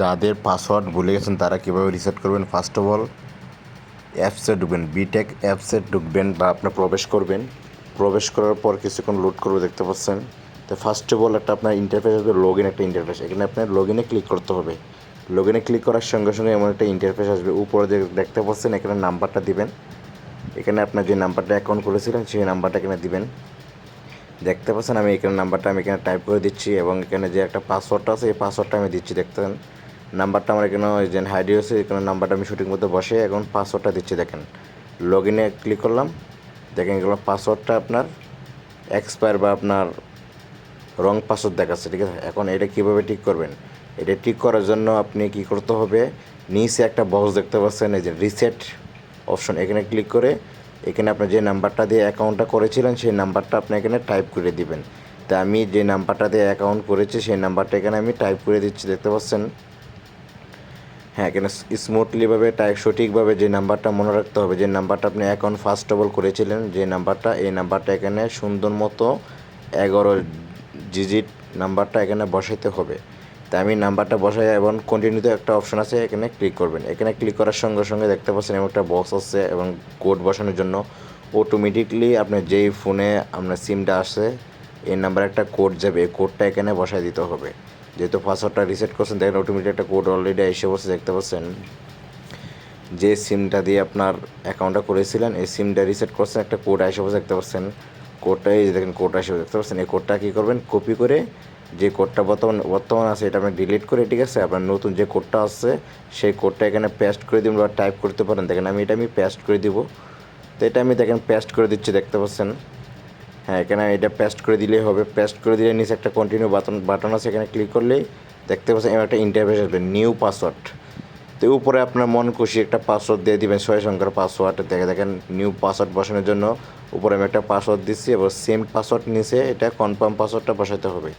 যাদের পাসওয়ার্ড ভুলে গেছেন, তারা কীভাবে রিসেট করবেন? ফার্স্ট অফ অল অ্যাপসে ঢুকবেন বিটেক অ্যাপসে ঢুকবেন বা আপনার প্রবেশ করবেন। প্রবেশ করার পর কিছুক্ষণ লোড করবে, দেখতে পাচ্ছেন? তো ফার্স্ট অফ অল একটা আপনার ইন্টারফেস আসবে লগ ইন একটা ইন্টারফেস এখানে আপনার লগ ইনে ক্লিক করতে হবে। লগ ইনে ক্লিক করার সঙ্গে সঙ্গে এমন একটা ইন্টারফেস আসবে। উপরে দেখতে পাচ্ছেন, এখানে নাম্বারটা দিবেন। এখানে আপনার যে নাম্বারটা অ্যাকাউন্ট করেছিলেন, সেই নাম্বারটা এখানে দিবেন। দেখতে পাচ্ছেন, আমি এখানে নাম্বারটা আমি এখানে টাইপ করে দিচ্ছি এবং এখানে যে একটা পাসওয়ার্ডটা আছে, এই পাসওয়ার্ডটা আমি দিচ্ছি দেখতেন নাম্বারটা আমার এখানে ওই যে হাইডি আছে, এখানে নাম্বারটা আমি শুটিং মধ্যে বসে এখন পাসওয়ার্ডটা দিচ্ছি, দেখেন। লগ ইনে ক্লিক করলাম, দেখেন এগুলো পাসওয়ার্ডটা আপনার এক্সপায়ার বা আপনার রং পাসওয়ার্ড দেখাচ্ছে, ঠিক আছে? এখন এটা কীভাবে ঠিক করবেন? এটা ঠিক করার জন্য আপনি কি করতে হবে? নিচে একটা বক্স দেখতে পাচ্ছেন, এই যে রিসেট অপশন এখানে ক্লিক করে এখানে আপনি যে নাম্বারটা দিয়ে অ্যাকাউন্টটা করেছিলেন, সেই নাম্বারটা আপনি এখানে টাইপ করে দিবেন। তা আমি যে নাম্বারটা দিয়ে অ্যাকাউন্ট করেছি, সেই নাম্বারটা এখানে আমি টাইপ করে দিচ্ছি, দেখতে পাচ্ছেন? হ্যাঁ এখানে স্মুথলিভাবে টাইপ সঠিকভাবে যে নাম্বারটা মনে রাখতে হবে, যে নাম্বারটা আপনি অ্যাকাউন্ট ফার্স্ট অফ অল করেছিলেন, যে নাম্বারটা এই নাম্বারটা এখানে সুন্দর মতো এগারো ডিজিট নাম্বারটা এখানে বসাইতে হবে। তাই আমি নাম্বারটা বসাই এবং কন্টিনিউতে একটা অপশন আছে, এখানে ক্লিক করবেন। এখানে ক্লিক করার সঙ্গে সঙ্গে দেখতে পাচ্ছেন এমন একটা বক্স আছে এবং কোড বসানোর জন্য অটোমেটিকলি আপনার যেই ফোনে আপনার সিমটা আসে এই নাম্বারে একটা কোড যাবে, এই কোডটা এখানে বসাই দিতে হবে। যেহেতু পাসওয়ার্ডটা রিসেট করছেন, দেখেন অটোমেটিক একটা কোড অলরেডি এসে বসে, দেখতে পাচ্ছেন। যে সিমটা দিয়ে আপনার অ্যাকাউন্টটা করেছিলেন, এই সিমটা রিসেট করছেন, একটা কোড এসে বসে, দেখতে পাচ্ছেন। কোডটা এই দেখেন কোডটা এসে দেখতে পাচ্ছেন। এই কোডটা কী করবেন? কপি করে যে কোডটা বর্তমান বর্তমান আছে, এটা আপনি ডিলিট করে, ঠিক আছে? আপনার নতুন যে কোডটা আসছে সেই কোডটা এখানে পেস্ট করে দিন বা টাইপ করতে পারেন। দেখেন, আমি এটা আমি পেস্ট করে দিব। তো এটা আমি দেখেন পেস্ট করে দিচ্ছি, দেখতে পাচ্ছেন। হ্যাঁ এখানে এটা পেস্ট করে দিলেই হবে। পেস্ট করে দিলে নিচে একটা কন্টিনিউ বাটন বাটন আছে, এখানে ক্লিক করলেই দেখতে পাচ্ছেন একটা ইন্টারভেস আসবে নিউ পাসওয়ার্ড তো উপরে আপনার মন খুশি একটা পাসওয়ার্ড দিয়ে দিবেন ছয় সংখ্যার পাসওয়ার্ড দেখে দেখেন নিউ পাসওয়ার্ড বসানোর জন্য উপরে আমি একটা পাসওয়ার্ড দিচ্ছি, এবার সেম পাসওয়ার্ড নিচে এটা কনফার্ম পাসওয়ার্ডটা বসাতে হবে।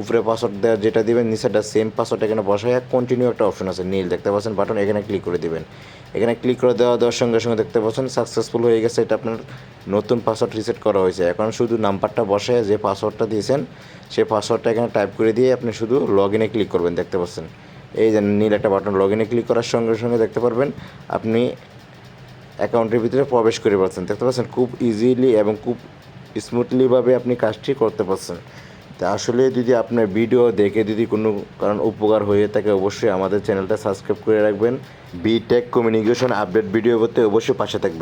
উপরে পাসওয়ার্ড দেওয়া যেটা দিবেন নিচেটা সেম পাসওয়ার্ড এখানে বসায় কন্টিনিউ একটা অপশন আছে, নীল, দেখতে পাচ্ছেন বাটন এখানে ক্লিক করে দিবেন। এখানে ক্লিক করে দেওয়া, দেওয়ার সঙ্গে সঙ্গে দেখতে পাচ্ছেন সাকসেসফুল হয়ে গেছে, এটা আপনার নতুন পাসওয়ার্ড রিসেট করা হয়েছে। এখন শুধু নাম্বারটা বসে যে পাসওয়ার্ডটা দিয়েছেন সেই পাসওয়ার্ডটা এখানে টাইপ করে দিয়ে আপনি শুধু লগ ইনে ক্লিক করবেন, দেখতে পাচ্ছেন। এই যে নীল একটা বাটন লগ ইনে ক্লিক করার সঙ্গে সঙ্গে দেখতে পারবেন, আপনি অ্যাকাউন্টের ভিতরে প্রবেশ করে পাচ্ছেন, দেখতে পাচ্ছেন? খুব ইজিলি এবং খুব স্মুথলিভাবে আপনি কাজটি করতে পারছেন। তা আসলে যদি আপনার ভিডিও দেখে যদি কোনো কারণ উপকার হয়ে থাকে, অবশ্যই আমাদের চ্যানেলটা সাবস্ক্রাইব করে রাখবেন। বিটেক কমিউনিকেশন আপডেট ভিডিও করতে অবশ্যই পাশে থাকবেন